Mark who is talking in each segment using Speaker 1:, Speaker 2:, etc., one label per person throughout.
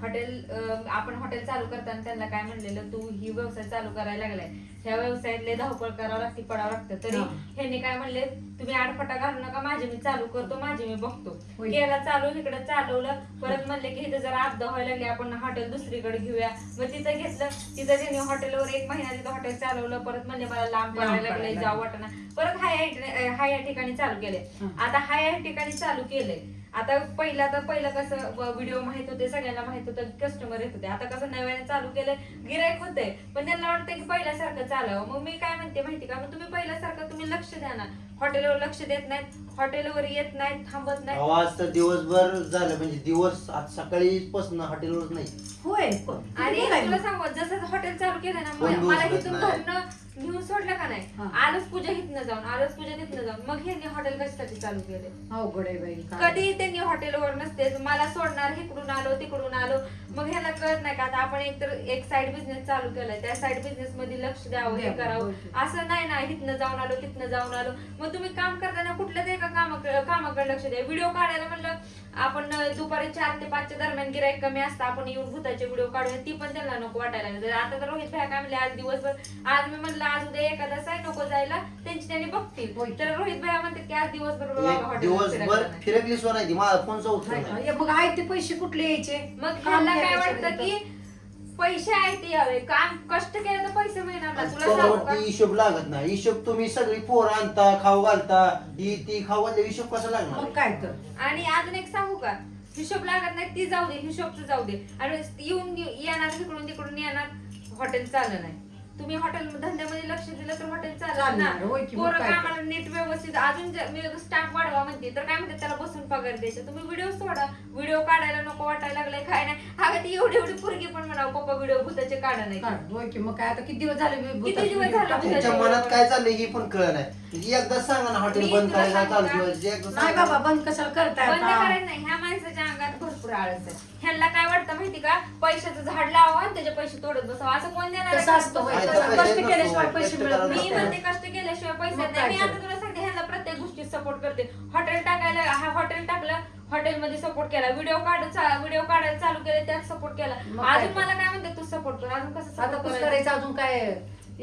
Speaker 1: Hotel आपण hotel चालू करताना त्यांना काय म्हणलेलं तू ही व्यवसाय चालू करायला लागलाय. ह्या व्यवसायातले धावपळ करावं लागते पडावं लागतं. तरी
Speaker 2: हा.
Speaker 1: ह्यांनी काय म्हणले तुम्ही आडफटा घालू नका माझे मी चालू करतो माझे मी बघतो.
Speaker 2: होय.
Speaker 1: केला चालू इकडे चालवलं परत म्हणले की इथं जरा अपदा व्हायला लागली आपण हॉटेल दुसरीकडे घेऊया. मग तिथं घेतलं तिथं त्यांनी हॉटेलवर एक महिना तिथं हॉटेल चालवलं परत म्हणले मला लांब पडायला लागले जाऊ वाटना परत हा या हा या ठिकाणी चालू केले. आता हा या ठिकाणी चालू केलंय आता पहिला तर पहिलं कसं व्हिडिओ माहीत होते सगळ्यांना माहीत होतं कस्टमर येत होते. आता कसं नव्याने चालू केलंय गिरायक होते पण त्यांना वाटतं की पहिल्यासारखं चालावं. मग मी काय म्हणते माहिती का? मग तुम्ही पहिल्यासारखं तुम्ही लक्ष द्या ना. हॉटेलवर लक्ष देत नाहीत हॉटेलवर येत नाहीत थांबत नाहीत.
Speaker 3: आवाज तर दिवसभर झालं. म्हणजे दिवस आज सकाळी पासून हॉटेलवर नाही.
Speaker 2: होय.
Speaker 1: आणि तुला सांगू जसं हॉटेल चालू केलं ना मला
Speaker 3: दिवस
Speaker 1: इथून
Speaker 3: नाही.
Speaker 1: घरनं सोडलं का नाही?
Speaker 2: हा.
Speaker 1: आलच पूजा हिथनं जाऊन आलच पूजा तिथनं जाऊन. मग ह्यांनी हॉटेल कशासाठी चालू केले?
Speaker 2: अवघड आहे बाई
Speaker 1: कधी त्यांनी हॉटेलवर नसते मला सोडणार इकडून आलो तिकडून आलो. मग ह्याला कळत नाही का आता आपण एक तर एक साइड बिझनेस चालू केलाय त्या साइड बिझनेस मध्ये लक्ष द्यावं हे
Speaker 2: द्यावं,
Speaker 1: करावं. असं नाही ना इथनं जाऊन आलो तिथनं जाऊन आलो. मग तुम्ही काम करताना कुठल्याच एका कामाकडे कामाकडे लक्ष द्या. व्हिडिओ काढायला म्हणलं आपण दुपारी चार ते पाचच्या दरम्यान गिराईक कमी असतं आपण येऊन भूताचे व्हिडिओ काढूया ती पण त्यांना नको वाटायला लागली. आता तर रोहित भाई काय म्हणले आज दिवसभर आज मी म्हणलं आज उद्या एखादा आहे नको जायला त्यांची त्यांनी. बघतील. तर रोहित भाई म्हणतात की आज दिवसभर बाबा
Speaker 3: एक
Speaker 1: हॉटेलवर
Speaker 3: दिवसभर. फिरकली सो नाही ती माझा फोनचा नाही
Speaker 2: मग आहे ते पैसे कुठले यायचे?
Speaker 1: मग
Speaker 2: काम
Speaker 1: ह्याला काय
Speaker 2: करायचं
Speaker 1: वाटतं की पैसे आहेत ते यावे. काम कष्ट केलं तर पैसे मिळणार ना. तुला सांगू का?
Speaker 3: त्याच्यावरती हिशोब लागत नाही. हिशोब तुम्ही सगळी पोरं आणता खाऊ घालता ही ती खाऊ घालता हिशोब कसा. लागणार?
Speaker 2: मग काय तर.
Speaker 1: आणि अजून एक सांगू का? हिशोब लागत नाही ती जाऊ दे हिशोबचं जाऊ दे. आणि येऊन येणार तिकडून तिकडून येणार हॉटेल चाललं नाही. तुम्ही हॉटेल धंद्यामध्ये लक्ष दिलं तर हॉटेल चालणार ना
Speaker 2: चालणार, होय की मग
Speaker 1: पोरं
Speaker 2: काय तर.
Speaker 1: कामाला नीट व्यवस्थित अजून जर मी स्टाफ वाढवा म्हणते तर काय म्हणते त्याला बसून पगार द्यायचा तुम्ही व्हिडिओ सोडा व्हिडिओ काढायला नको वाटायला लागलाय काय नाही अगं ती एवढी एवढी पुरगी पण म्हणावं पप्पा व्हिडिओ भूताचे काढा नाही.
Speaker 2: होय की मग काय आता किती दिवस झाले मी
Speaker 1: किती
Speaker 2: भूताचे
Speaker 1: दिवस
Speaker 2: video
Speaker 1: झाले
Speaker 3: मनात काय चाललंय ही पण कळ नाही एकदा सांगा ना हॉटेल
Speaker 1: मी
Speaker 3: बंद
Speaker 1: तुला
Speaker 3: करायला
Speaker 1: सांगू
Speaker 3: चालू
Speaker 1: का?
Speaker 3: ठेवायचं. एकदा
Speaker 2: नाही
Speaker 3: सांगा.
Speaker 2: बाबा बंद कशाला करताय
Speaker 1: बंद
Speaker 2: आता
Speaker 1: करायचं नाही ह्या माणसाच्या अंगात भरपूर आळस आहे ह्यांना काय वाटतं माहिती का पैशाचं झाड लावा आणि त्याचे पैसे तोडत बसावं असं कोण देणार आहे
Speaker 2: तसं असतं होय.
Speaker 3: आहे,
Speaker 2: तसं
Speaker 3: तसं
Speaker 2: कष्ट. केल्याशिवाय पैसे मिळत
Speaker 1: मी
Speaker 2: नाही.
Speaker 1: म्हणते कष्ट केल्याशिवाय पैसे
Speaker 2: मग
Speaker 1: येत नाही मी आता
Speaker 2: तर.
Speaker 1: तुला सांगते ह्यांना प्रत्येक गोष्टीत सपोर्ट करते हॉटेल टाकायला हा हॉटेल टाकलं हॉटेलमध्ये सपोर्ट केला व्हिडिओ काढ व्हिडिओ काढायला चालू केले त्यात सपोर्ट केला
Speaker 2: मग काय
Speaker 1: अजून
Speaker 2: तर.
Speaker 1: मला काय म्हणते तू सपोर्ट कर अजून कसं
Speaker 2: आता
Speaker 1: support
Speaker 2: कसं
Speaker 1: करायचं?
Speaker 2: करायचं अजून काय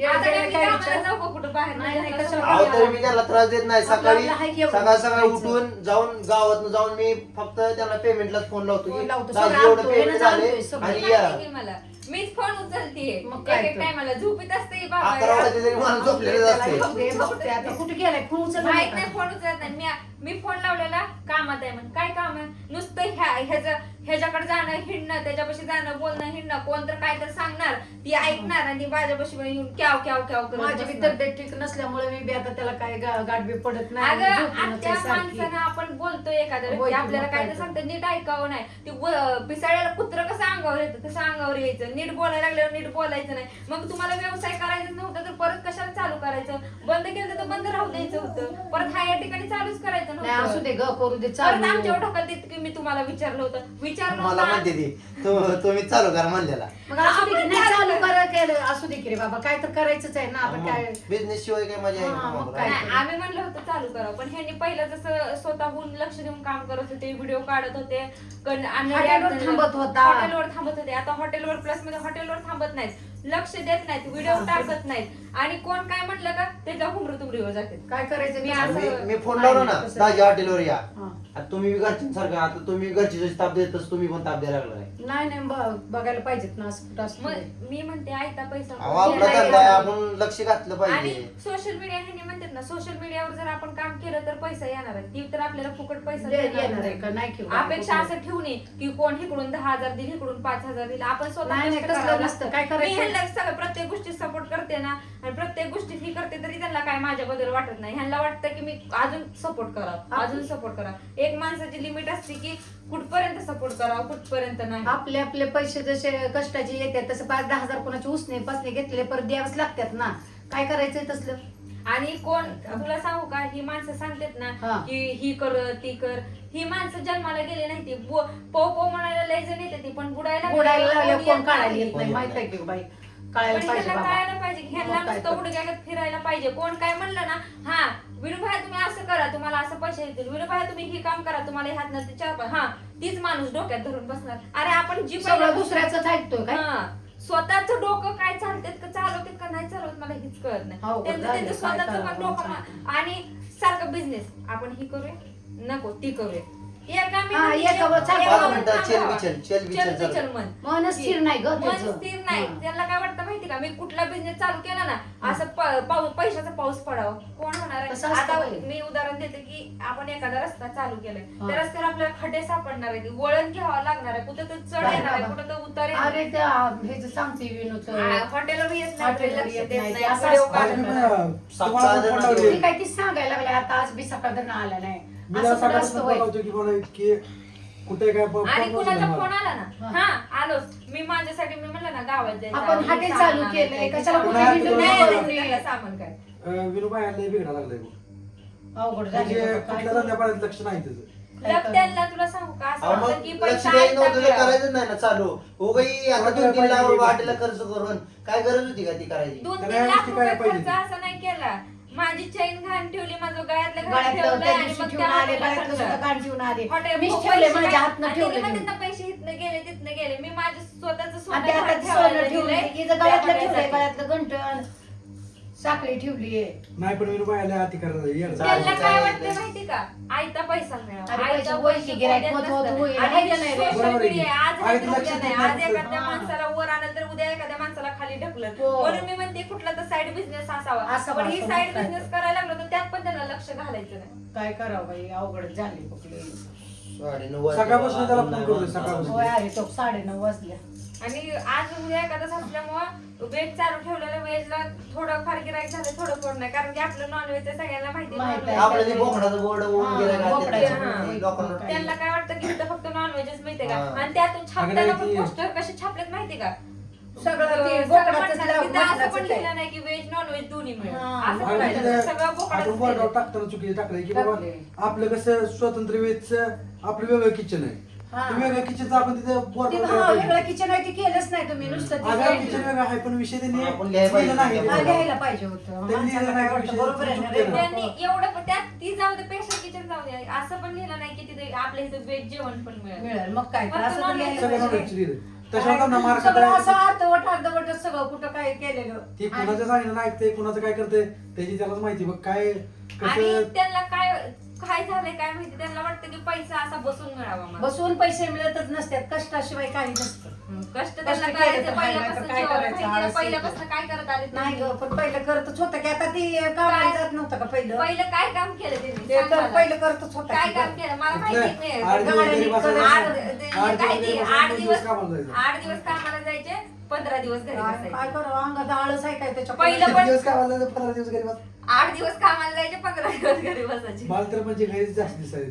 Speaker 1: आता काय
Speaker 2: येडे
Speaker 1: मी
Speaker 2: काय
Speaker 1: कामाला
Speaker 2: विचार?
Speaker 1: जाऊ का कुठं बाहेर
Speaker 2: नाही, नाही,
Speaker 1: त्याला
Speaker 2: कशाला
Speaker 1: support
Speaker 3: अहो तरी मी त्याला त्रास देत नाही सकाळी
Speaker 2: आपलं आहे की एवढं
Speaker 3: सकाळ सकाळी
Speaker 2: करायचं.
Speaker 3: उठून जाऊन गावात जाऊन मी फक्त त्याला पेमेंटलाच फोन लावतो
Speaker 2: फोन.
Speaker 3: दाजी एवढं पेमेंट झाले
Speaker 2: आणतोय सगळं.
Speaker 3: आणि या
Speaker 1: की मला मीच फोन उचलतीये
Speaker 2: मग काय
Speaker 1: एक एक
Speaker 2: तर.
Speaker 1: टायमाला झोपीत असते बाबा
Speaker 3: वाजता तरी माणूस
Speaker 2: त्याला. आता कुठे गेलाय फोन उचलला
Speaker 1: माहीत
Speaker 2: नाही
Speaker 1: नाही
Speaker 2: का?
Speaker 1: फोन उचलत नाही मी मी फोन लावलेला कामात आहे म्हणून काय काम आहे नुसतं ह्या ह्याचं ह्याच्याकडे जाणं हिंडणं त्याच्यापाशी जाणं बोलणं हिंडणं कोण तर काय तर सांगणार ती ऐकणार आणि माझ्यापाशी पण येऊन क्याव क्याव क्याव करत
Speaker 2: माझी बी
Speaker 1: बसणार.
Speaker 2: तब्येत ठीक नसल्यामुळे मी बी आता त्याला काय गा- गाठ बी पडत नाही
Speaker 1: अगं
Speaker 2: झोपूनच
Speaker 1: आत्या
Speaker 2: आहे सारखी.
Speaker 1: माणसानं आपण बोलतोय एखाद्या व्यक्ती
Speaker 2: की,
Speaker 1: आपल्याला
Speaker 2: मग
Speaker 1: काय
Speaker 2: काय
Speaker 1: तर
Speaker 2: तर.
Speaker 1: सांगतं नीट ऐकावं नाही ती पिसाळ्याला कुत्र कसं अंगावर येतं तसं अंगावर यायचं नीट बोलायला लागल्यावर नीट बोलायचं नाही मग तुम्हाला व्यवसाय करायचा नव्हता तर परत कशाला चालू करायचं बंद केलं तर बंद राहू द्यायचं होतं परत हा या ठिकाणी चालूच करायचं
Speaker 2: नाही असू
Speaker 1: नव्हतं
Speaker 2: दे ग करू दे
Speaker 1: परत
Speaker 2: चालू
Speaker 1: आमच्या ढोकात देत की मी तुम्हाला विचारलं होतं विचारलं
Speaker 3: मला
Speaker 1: होतं
Speaker 3: म्हणते ती तू- तुम्ही चालू करा म्हणलेला
Speaker 2: मग असू दे की
Speaker 1: आपण
Speaker 2: नाही
Speaker 1: चालू कर.
Speaker 2: करा केलं असू दे की रे बाबा काय तर करायचंच आहे ना आता काय
Speaker 3: बिझनेस शिवाय काय मजा आहे
Speaker 2: हा, मग? काय?
Speaker 1: नाही, आम्ही म्हणलं होतं चालू करावं पण ह्यांनी पहिलं जसं स्वतःहून लक्ष देऊन काम करत होते व्हिडिओ काढत होते आणि
Speaker 2: हॉटेलवर थांबत होता.
Speaker 1: हॉटेलवर थांबत होते आता हॉटेलवर प्लसमध्ये हॉटेलवर थांबत नाहीत लक्ष देत नाहीत व्हिडिओ. टाकत नाहीत आणि कोण काय म्हणलं का त्याच्या हुमरू तुमरीवर जाते
Speaker 2: काय करायचं
Speaker 1: मी
Speaker 2: तसं
Speaker 1: असं-
Speaker 2: नाही.
Speaker 3: मी मी फोन लावलो ना
Speaker 2: तसं-
Speaker 3: ताज्या हॉटेलवर या
Speaker 2: हा.
Speaker 3: आता तुम्ही घरच्यांसारखं आता तुम्ही घरची जशी ताप देत तसं तुम्ही पण ताप द्यायला लागलाय
Speaker 2: नाही नाही ब- बघायला पाहिजेत ना असं कुठं ते.
Speaker 1: मग मी म्हणते आयता पैसा
Speaker 3: अहो आपला
Speaker 1: घ्यायला
Speaker 3: धंदा आहे
Speaker 1: यायचा.
Speaker 3: आपण लक्ष घातलं
Speaker 1: आणि
Speaker 3: पाहिजे
Speaker 1: सोशल मीडिया ह्यांनी म्हणतात ना सोशल मीडियावर जर आपण काम केलं तर पैसा येणार आहे ती तर आपल्याला फुकट पैसा
Speaker 2: दे-
Speaker 1: देणार
Speaker 2: आहे
Speaker 1: नाही.
Speaker 2: का नाही की
Speaker 1: अपेक्षा असं ठेवू नये की कोण इकडून दहा हजार दिली इकडून पाच हजार दिले आपण स्वतः
Speaker 2: नाही, नाही,
Speaker 1: कष्ट
Speaker 2: तसलं
Speaker 1: करावं
Speaker 2: नसतं.
Speaker 1: लागतं.
Speaker 2: काय करायचं?
Speaker 1: मी ह्यांना सगळं प्रत्येक गोष्टी सपोर्ट करते ना आणि प्रत्येक गोष्टीत ही करते तरी त्यांना काय माझ्याबद्दल वाटत नाही. ह्यांना वाटतं की मी अजून सपोर्ट करावं अजून सपोर्ट करावं. एक माणसाची लिमिट असते की कुठपर्यंत सपोर्ट करावं कुठपर्यंत नाही.
Speaker 2: आपले आपले पैसे जसे कष्टाचे येतात तसे पाच दहा हजार कोणाचे उसने पासने घेतलेले परत द्यावेच लागतात ना. काय करायचंय तसलं?
Speaker 1: आणि कोण तुला सांगू का ही माणसं सांगतात
Speaker 2: हा.
Speaker 1: ना की ही कर ती कर. ही माणसं जन्माला गेली नाही ती बो- पो पो म्हणायला लय जण येते ती पण बुडायला
Speaker 2: बुडायला
Speaker 1: कोणी
Speaker 2: काढायला. येत नाही माहीत आहे की बाई. कळायला
Speaker 1: पण
Speaker 2: पाहिजे
Speaker 1: ह्यांना
Speaker 2: बाबा.
Speaker 1: कळायला पाहिजे. ह्यांना
Speaker 2: मग काय
Speaker 1: नुसतं
Speaker 2: तर.
Speaker 1: उडक्यात फिरायला पाहिजे. कोण काय म्हणलं ना हा विनोभाई तुम्ही असं करा तुम्हाला असं पैसे येतील विनोभाई तुम्ही हे काम करा तुम्हाला ह्यात ते चार पै- हा तीच माणूस डोक्यात धरून बसणार. अरे आपण जी
Speaker 2: सगळं दुसऱ्याच ऐकतोय काय.
Speaker 1: स्वतःच डोकं काय चालतेत का चालवतेत का नाही चालवत मला हेच कळत नाही. त्यांचं
Speaker 2: झालं,
Speaker 1: त्यांचं
Speaker 2: काय
Speaker 1: स्वतःच
Speaker 2: करावं,
Speaker 1: डोकं. मा- आणि सारखं बिझनेस आपण ही करूया? नको ती करूया.
Speaker 2: हा, एका वर
Speaker 3: पाच. चल चल
Speaker 1: चल मन.
Speaker 2: मन स्थिर नाही ग
Speaker 1: मन
Speaker 2: त्याचं.
Speaker 1: स्थिर नाही
Speaker 2: हा.
Speaker 1: त्याला काय वाटतं माहिती का मी कुठला बिझनेस चालू केला ना असं प- पाऊस पैशाचा पाऊस पडावा कोण होणार
Speaker 2: असतं
Speaker 1: आता
Speaker 2: बाई.
Speaker 1: मी उदाहरण देते की आपण एखादा रस्ता चालू केलाय
Speaker 2: हा.
Speaker 1: त्या रस्त्यावर आपल्याला खड्डे सापडणार आहे वळण घ्यावं लागणार आहे कुठं तर चढ
Speaker 2: काय
Speaker 1: येणार आहे
Speaker 2: बाबा?
Speaker 1: कुठं तर उतार येणार आहे.
Speaker 2: अरे त्या हे जे सांगते विनोद
Speaker 1: आ, हॉटेलवर येत नाही
Speaker 2: हॉटेलवर
Speaker 1: लक्ष
Speaker 2: येत
Speaker 1: देत
Speaker 2: नाही.
Speaker 1: नाही
Speaker 2: असं
Speaker 1: व्हिडिओ
Speaker 2: असतं.
Speaker 1: काढत
Speaker 4: आज मी
Speaker 1: नाही.
Speaker 4: पण तुम्हाला फोन लावले.
Speaker 2: मी काय तीच सांगायला लागले आता आज बी सकाळ आला नाही
Speaker 4: मी
Speaker 2: असं असतं होय?
Speaker 4: की मला की कुठे काय प-
Speaker 1: आणि
Speaker 4: फोन
Speaker 1: कुणाचा फोन
Speaker 4: मला.
Speaker 1: आला ना
Speaker 2: हा.
Speaker 1: हा आलोच मी माझ्यासाठी मी म्हणलं ना गावात जायचं
Speaker 2: आपण
Speaker 1: मी
Speaker 2: हॉटेल
Speaker 1: सामान
Speaker 2: चालू केलंय, कशाला
Speaker 1: सामान
Speaker 4: कुठे
Speaker 1: आणायचं.
Speaker 4: हिंडून
Speaker 1: नाही,
Speaker 4: जाऊ?
Speaker 1: नाही, नाही, सामान काय
Speaker 4: अं, विनोबा यांना बिघडा लागलाय बघ.
Speaker 2: अवघड झाली
Speaker 4: म्हणजे
Speaker 2: बाबा, काय
Speaker 4: कुठल्या लक्ष नाही त्याचं
Speaker 2: काय
Speaker 1: लग
Speaker 2: करणार?
Speaker 1: त्यांना तुला सांगू का असं
Speaker 3: अहो,
Speaker 1: वाटतं
Speaker 3: मग
Speaker 1: की
Speaker 3: लक्ष
Speaker 1: पैसा
Speaker 3: द्यायचं
Speaker 1: आयता
Speaker 3: नव्हतं तर
Speaker 1: मिळावा.
Speaker 3: करायचं नाही ना चालू हो गई आता
Speaker 4: थोडं
Speaker 3: दोन तीन लाख
Speaker 4: पाहिजे.
Speaker 3: वाटेला खर्च करून काय गरज होती का ती करायची
Speaker 1: दोन
Speaker 4: त्याला
Speaker 1: तीन
Speaker 4: या
Speaker 1: लाख
Speaker 4: गोष्टी
Speaker 1: रुपये
Speaker 4: काय
Speaker 1: खर्च
Speaker 4: पाहिजे?
Speaker 1: असं नाही केला माझी चैन घाण ठेवली माझं
Speaker 2: ठेवून आले गळ्यातलं. सुद्धा काढ ठेवून आले मीच ठेवले
Speaker 1: पैसे
Speaker 2: माझ्या हातनं ठेवले
Speaker 1: इथनं गेले तिथनं गेले मी माझं स्वतःच सोनं
Speaker 2: ठेवलं गळ्यातलं ठेवलंय. गळ्यातलं साखळी ठेवलीये
Speaker 4: नाही पण अति
Speaker 1: त्यांना काय. वाटतं माहिती का आयता पैसा मिळावा आयता
Speaker 2: पैसे होत होत. होईल.
Speaker 1: आज. एखाद्या
Speaker 2: हा.
Speaker 1: माणसाला वर आणलं तर उद्या एखाद्या ढकलत
Speaker 2: हो.
Speaker 1: म्हणून मी म्हणते कुठला तर साईड बिझनेस असावा
Speaker 2: असावा,
Speaker 1: पण ही
Speaker 2: असावा,
Speaker 1: साईड
Speaker 2: काय
Speaker 1: बिझनेस
Speaker 2: तर.
Speaker 1: करायला लागलो तर त्यात पण त्यांना लक्ष घालायचं नाही
Speaker 2: काय करावं बाई अवघड झाली कुठली
Speaker 3: साडेनऊ वाजले
Speaker 4: सकाळपासून त्याला फोन
Speaker 3: बाबा,
Speaker 4: करतोय,
Speaker 3: नाही
Speaker 4: सकाळपासून.
Speaker 2: होय आहे तो साडे नऊ वाजल्या
Speaker 1: आणि आज उद्या एखादा असल्यामुळं वेज चालू ठेवलेलं वेजला थोडं फार गिरायक झालं थोडं कोण नाही कारण की आपलं नॉनव्हेज सगळ्यांना माहिती
Speaker 2: माहीत
Speaker 1: non-veg.
Speaker 2: आहे.
Speaker 3: आपलं ते बोकडाचं बोर्ड
Speaker 2: हा,
Speaker 3: होऊन गेलं
Speaker 2: बोकडाचं
Speaker 3: का
Speaker 1: बोर्ड.
Speaker 3: ते लोकांना
Speaker 2: काय?
Speaker 1: त्यांना काय वाटतं की इथं फक्त नॉनव्हेजच मिळते का
Speaker 3: हा.
Speaker 1: आणि त्यातून छापताना पण पोस्टर कसे छापलेत माहिती का
Speaker 2: सगळं ते
Speaker 1: सगळं
Speaker 2: बोकडाचंच
Speaker 1: म्हणतात,
Speaker 2: लाव-
Speaker 1: तिथं असं पण
Speaker 2: बोकडाचंच आहे.
Speaker 1: लिहिलं नाही की व्हेज नॉनव्हेज दोन्ही मिळेल
Speaker 2: हा,
Speaker 1: असं
Speaker 2: आणि
Speaker 1: सगळं
Speaker 4: आपण
Speaker 1: बोकडाचंच
Speaker 4: बोर्डावर
Speaker 1: दिलंय.
Speaker 4: टाकताना चुकीचे टाकलंय की बाबा
Speaker 2: टाकलंय.
Speaker 4: आपलं कसं स्वतंत्र वेजचं आपलं वेगळं किचन आहे
Speaker 2: हा.
Speaker 4: ते वेगळं किचनचं आपण तिथे
Speaker 2: वेगळं किचन आहे ते केलंच नाही तुम्ही नुसतं ते
Speaker 4: अगं
Speaker 2: केलं.
Speaker 4: किचन वेगळं आहे पण विषय त्यांनी
Speaker 3: आपण लिहायला पाहिजे.
Speaker 4: लिहिलं नाही
Speaker 2: हा,
Speaker 4: त्याच्यावर.
Speaker 2: लिहायला पाहिजे होतं
Speaker 4: त्यांनी
Speaker 2: माणसाला काय वाटतं
Speaker 4: विषय
Speaker 2: बरोबर आहे ना रे?
Speaker 4: चुकलेलं.
Speaker 1: त्यांनी एवढं पण त्यात ती जाऊ दे पेशा किचन जाऊ दे असं पण लिहिलं नाही की तिथे आपल्या इथं व्हेज जेवण पण मिळेल
Speaker 2: मिळेल मग काय तर
Speaker 1: फक्त
Speaker 2: असं तर
Speaker 1: non-veg
Speaker 2: लिहायला
Speaker 4: सगळं
Speaker 2: पाहिजे.
Speaker 4: नॉनव्हेज लिहिलं त्याच्यावर त्यांना मार्क
Speaker 2: सगळं असं अर्धवट अर्धवट सगळं कुठं काय केलेलं.
Speaker 4: ती कुणाचं सांगितलं नाही ऐकते कुणाचं काय करते? त्याची त्यालाच माहिती बघ काय
Speaker 1: आणि
Speaker 4: कसं
Speaker 1: त्यांना काय काय झालंय काय माहिती? त्यांना वाटतं की पैसा असा बसून मिळावा मला.
Speaker 2: बसून पैसे मिळतच नसतात कष्टाशिवाय काही नसतं.
Speaker 1: कष्ट
Speaker 2: कष्ट
Speaker 1: त्यांना
Speaker 2: केलं
Speaker 1: करायचं
Speaker 2: तर काय तर करायचं, आळस येतो.
Speaker 1: काय करत आले
Speaker 2: नाही ग पण पहिलं करतच होतं की आता ती
Speaker 1: काय?
Speaker 2: कामाला जात नव्हतं का पहिलं
Speaker 1: पहिलं काय काम केलं त्यांनी
Speaker 2: ते
Speaker 1: सांग
Speaker 2: कर-
Speaker 1: मला.
Speaker 2: पहिलं करतच होतं
Speaker 1: काय
Speaker 2: की
Speaker 1: काम
Speaker 2: गं.
Speaker 1: केलं मला? माहिती नाही
Speaker 4: आठ दिवस घरी बसायचं.
Speaker 1: आठ काय
Speaker 4: दिवस
Speaker 1: ती, आठ
Speaker 4: कामाला जायचं.
Speaker 1: आठ दिवस कामाला जायचे पंधरा दिवस घरी
Speaker 2: काय
Speaker 1: बसायचे
Speaker 2: करावं अंगात आळस आहे काय त्याच्या
Speaker 1: पहिलं
Speaker 4: किती
Speaker 1: पण-
Speaker 4: दिवस कामाला जायचं? पंधरा दिवस घरी बस
Speaker 1: आठ दिवस कामाला जायचे पंधरा दिवस घरी बसायचे
Speaker 4: मला तर म्हणजे घरीच जास्त दिसायचं